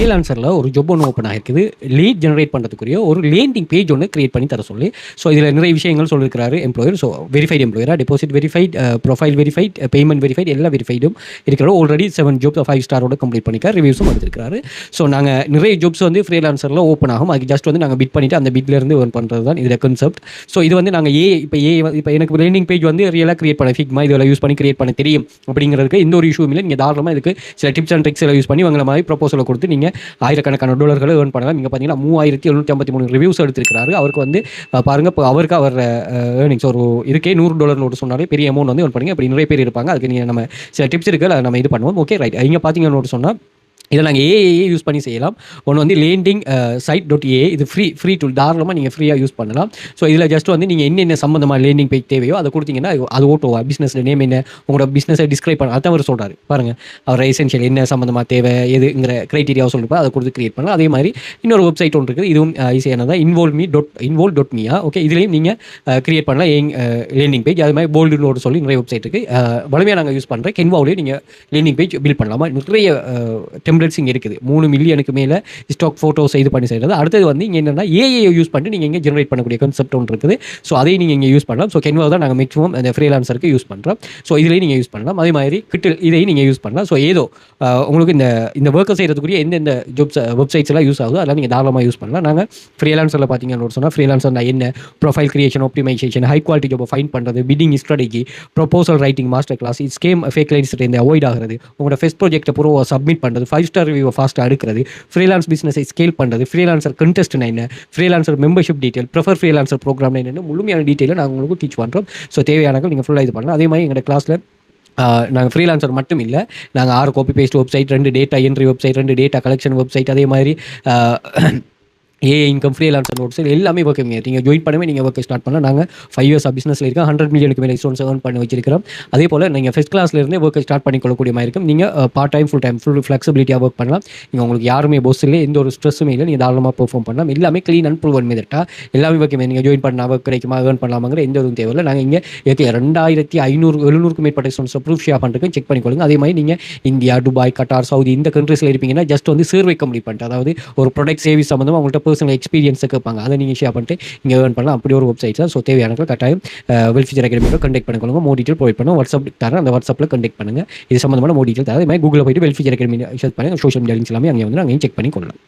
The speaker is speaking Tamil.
ஃப்ரீலான்சரில் ஒரு ஜாப் ஒன்று ஓப்பன் ஆகிருக்குது லீட் ஜென்ரேட் பண்ணுறதுக்குரிய ஒரு லேண்டிங் பேஜ் ஒன்று கிரியேட் பண்ணி தர சொல்லி. ஸோ இதில் நிறைய விஷயங்கள் சொல்லியிருக்கிறாரு employer so verified எம்ப்ளாயராக deposit verified profile verified payment verified எல்லா வெரிஃபைடும் இருக்கிற ஆல்ரெடி செவன் ஜாப்ஸ் ஃபைவ் ஸ்டாரோட கம்ப்ளீட் பண்ணிக்க ரிவ்யூஸும் எடுத்திருக்காரு ஸோ நாங்கள் நிறைய ஜாப்ஸ் வந்து ஃப்ரீலான்சரில் ஓப்பன் ஆகும். அதுக்கு ஜஸ்ட் வந்து நாங்கள் பிட் பண்ணிவிட்டு அந்த பிட்லேருந்து ஒர்ன் பண்ணுறது தான் இதில் கன்செப்ட் ஸோ இது வந்து நாங்கள் ஏ இப்போ ஏ இப்போ எனக்கு லேண்டிங் பேஜ் வந்து ரியலாக கிரியேட் பண்ண ஃபிக்மா இதில் யூஸ் பண்ணி கிரியேட் பண்ண தெரியும். அப்படிங்கிறதுக்கு எந்த ஒரு இஷ்யூவும் இல்லை. நீங்கள் தாராளமாக இதுக்கு சில டிப்ஸ் அண்ட் ட்ரிக்ஸ் எல்லாம் யூஸ் பண்ணி உங்களை மாதிரி ப்ரொபோசலை கொடுத்து நீங்கள் ஆயிரக்கணக்கான டாலர்களை ஏர்ன் பண்ணலாம் நீங்கள் பார்த்தீங்கன்னா மூவாயிரத்தி எழுநூற்றி ஐம்பத்தி மூணு ரிவ்யூஸ் எடுத்திருக்கிறாரு. அவருக்கு வந்து பாருங்கள் பாருங்க இப்போ அவருக்கு அவர் ஏர்னிங்ஸ் ஒரு இருக்கே நூறு டாலர் நோட்டு சொன்னாலே பெரிய அமௌண்ட் வந்து ஏர்ன் பண்ணுங்க. அப்படி நிறைய பேர் இருப்பாங்க. அதுக்கு நீங்கள் நம்ம சில டிப்ஸ் இருக்குது அதை நம்ம இது பண்ணுவோம். ஓகே ரைட் இங்கே பார்த்தீங்கன்னு நோட்டு சொன்னால் இதை நாங்கள் ஏஏஏ யூஸ் பண்ணி செய்யலாம். ஒன்று வந்து லேண்டிங் சைட் டாட் ஏ இது ஃப்ரீ ஃப்ரீ டூல் தாராளமாக நீங்கள் ஃப்ரீயாக யூஸ் பண்ணலாம். ஸோ இதில் ஜஸ்ட் வந்து நீங்கள் என்னென்ன சம்மந்தமாக லேண்டிங் பேஜ் தேவையோ அதை கொடுத்தீங்கன்னா அது- ஓட்டோவா ஓட்டுவா பிஸ்னஸ் நேம் என்ன? உங்களோட பிஸ்னஸை டிஸ்கிரைப் பண்ண அதான் அவர் சொல்கிறாரு பாருங்கள் அவர் எசென்ஷியல் என்ன சம்மந்தமாக தேவை எதுங்கிற க்ரைட்டீரியாவை சொல்லிருப்பா அதை கொடுத்து கிரியேட் பண்ணலாம். அதே மாதிரி இன்னொரு வெப்சைட் ஒன்று இருக்குது. இதுவும் ஈஸியானதா involve me dot involve dot மீயா okay இதுலேயும் நீங்கள் கிரியேட் பண்ணலாம். எங் லேண்டிங் பேஜ் அது மாதிரி போல்டுன்னு சொல்லி நிறைய வெப்சைட் இருக்குது uh, வலிமையாக நாங்கள் யூஸ் பண்ணுறேன் கென்வாவிலேயே நீங்கள் லேண்டிங் பேஜ் பில்ட் பண்ணலாமா? நிறைய uh, டெம்ப்ளேட்ஸ் இங்கே இருக்குது. மூணு மில்லியனுக்கு மேலே ஸ்டாக் ஃபோட்டோஸ் இது பண்ணி செய்கிறது அடுத்தது வந்து இங்கே என்னென்னா ஏஏ யூஸ் பண்ணிட்டு நீங்கள் இங்கே ஜென்ரேட் பண்ணக்கூடிய கன்செப்ட் ஒன்று இருக்குது. ஸோ அதையும் நீங்கள் இங்கே யூஸ் பண்ணலாம். ஸோ கென்வா தான் நாங்கள் மேக்ஸிமம் அந்த ஃப்ரீலான்சருக்கு யூஸ் பண்ணுறோம் ஸோ இதுலேயும் நீங்கள் யூஸ் பண்ணலாம். அதே மாதிரி கிட்டில் இதையும் நீங்கள் யூஸ் பண்ணலாம். ஸோ ஏதோ உங்களுக்கு இந்த இந்த ஒர்க்கை செய்கிறதுக்குரிய எந்தெந்த ஜாப்ஸ் வெப்சைட்ஸ் எல்லாம் யூஸ் ஆகுதோ அதெல்லாம் நீங்கள் தாராளமாக யூஸ் பண்ணலாம். நாங்கள் ஃப்ரீலான்சரில் பார்த்தீங்கன்னு சொன்னால் ஃப்ரீலான்சர் என்ன profile creation optimization high quality job find பண்ணுறது bidding strategy proposal writing master class scam fake lines இந்த அவாய்ட் ஆகிறது உங்களோட ஃபெஸ்ட் ப்ராஜெக்ட்டை பூரா சப்மிட் பண்ணுறது ஃபைவ் ஸ்டார் ரிவ்யூவை ஃபாஸ்ட்டாக எடுக்கிறது ஃப்ரீலான்ஸ் பிஸ்னஸை ஸ்கேல் பண்ணுறது ஃப்ரீலான்சர் கண்டெஸ்ட்னா என்ன freelancer membership detail prefer freelancer program என்னென்னு முழுமையான டீட்டெயிலை நாங்கள் உங்களுக்கு டீச் பண்ணுறோம் ஸோ தேவையானங்கள் நீங்கள் ஃபுல்லாக இது பண்ணலாம். அதே மாதிரி எங்களோட கிளாஸில் நாங்கள் ஃப்ரீலான்சர் மட்டும் இல்லை நாங்கள் ஆறு காப்பி பேஸ்ட் வெப்சைட் ரெண்டு டேட்டா என்ட்ரி வெப்சைட் ரெண்டு டேட்டா கலெக்ஷன் வெப்சைட் அதே மாதிரி ஏ இன்கம் ஃப்ரீலான்சர் நோட்ஸ் எல்லாமே ஓகேங்க நீங்கள் ஜாயின் பண்ணவே நீங்கள் ஒர்க் ஸ்டார்ட் பண்ணலாம். நாங்கள் ஃபைவ் இயர்ஸ் பிஸ்னஸில் இருக்கோம். ஹண்ட்ரட் மில்லியனுக்கு மேலே ஸ்டோன்ஸ் ஏர்ன் பண்ணி வச்சிருக்கிறோம். அதே போல் நீங்கள் ஃபஸ்ட் கிளாஸ்லேருந்தே ஒர்க் ஸ்டார்ட் பண்ணிக்கொள்ளக்கூடிய மாதிரி இருக்கும். நீங்கள் part time full time full ஃப்ளெக்சிபிலிட்டியாக work பண்ணலாம். நீங்கள் உங்களுக்கு யாருமே போஸ் இல்லை எந்த ஒரு ஸ்ட்ரெஸ்ஸுமே இல்லை. நீங்கள் தாராளமாக பெர்ஃபார்ம் பண்ணலாம். எல்லாமே க்ளீன் அண்ட் ப்ரூவன் மெதட்டா எல்லாமே ஓகே நீங்கள் ஜாயின் பண்ணால் ஒர்க் கிடைக்குமா ஏர்ன் பண்ணலாமாங்கிற எந்த ஒரு தேவையில்லை. நாங்கள் இங்கே ஓகே ரெண்டாயிரத்தி ஐநூறு எழுநூறுக்கு மேற்பட்ட ஸ்டோன்ஸ் ப்ரூஃப் ஷேர் பண்ணுறதுக்கு செக் பண்ணிக்கொள்ளுங்க அதே மாதிரி நீங்கள் இந்தியா துபாய் கட்டார் சவுதி இந்த கண்ட்ரீஸில் இருப்பீங்கன்னா ஜஸ்ட் வந்து சர்வே கம்ப்ளீட் பண்ணிட்டு அதாவது ஒரு ப்ராடக்ட் சேவை சம்மந்தமாக உங்கள்கிட்ட பர்சனல் எக்ஸ்பீரியன்ஸை கேட்பாங்க. அதை நீங்கள் ஷேர் பண்ணிட்டு இங்கே ஏர்ன் பண்ணலாம். அப்படி ஒரு வெப்சைட் தான். ஸோ தேவையான கட்டாயம் வெல்ஃபியர் அகாடமியோட கண்டெக்ட் பண்ணிக்கொள்ளுங்க மோ டீட்டெயில் ப்ரொவைட் பண்ணுவோம் வாட்ஸ்அப் தரேன். அந்த வாட்ஸ்அப்பில் கண்டெக்ட் பண்ணுங்கள் இது சம்மந்தமான மோ டீட்டெயில் தரேன். அதே மாதிரி கூகுளில் போயிட்டு வெல்ஃபியர் அகாடமி ஷேர் பண்ணுங்கள் சோஷியல் மீடியா லிங்க்ஸ் எல்லாமே அங்கே வந்து நாங்கள் செக் பண்ணி கொள்ளலாம்